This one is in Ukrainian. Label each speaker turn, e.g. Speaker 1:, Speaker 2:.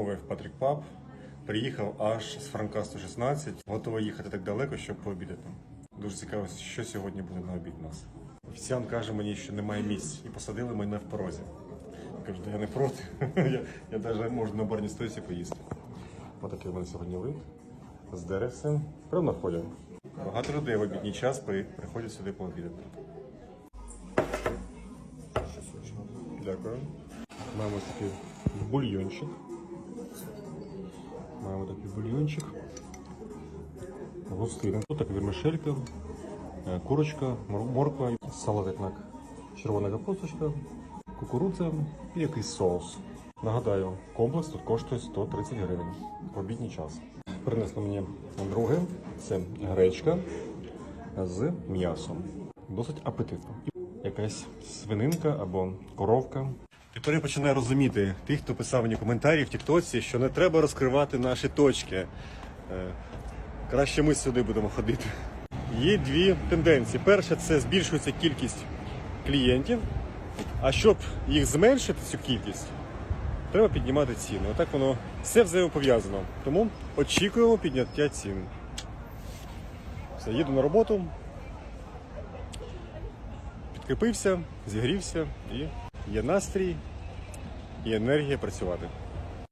Speaker 1: В Патрік Паб. Приїхав аж з Франка 116. Готовий їхати так далеко, щоб пообідати. Дуже цікаво, що сьогодні буде на обід у нас. Офіціант каже мені, що немає місць, і посадили мене в порозі. Я кажу, я не проти. я, я навіть можу на барній стойці поїсти. Отакий у мене сьогодні вид з деревцем. Прямо на вході. Багато людей в обідній час приходять сюди пообідати. Дякую. Маємо ось такий бульйончик. Маємо такий бульйончик. Густий. Тут така вермишелька, е, курочка, морква, салат як на червона капусточка, кукурудза і якийсь соус. Нагадаю, комплекс тут коштує 130 гривень в обідній час. Принесли мені друге, це гречка з м'ясом. Досить апетитно. Якась свининка або коровка. Тепер я починаю розуміти тих, хто писав мені коментарі в Тіктоці, що не треба розкривати наші точки. Е, Краще ми сюди будемо ходити. Є дві тенденції. Перша це збільшується кількість клієнтів. А щоб їх зменшити, цю кількість, треба піднімати ціни. Отак воно все взаємопов'язано. Тому очікуємо підняття цін. Все, їду на роботу, підкріпився, зігрівся і є настрій і енергія працювати.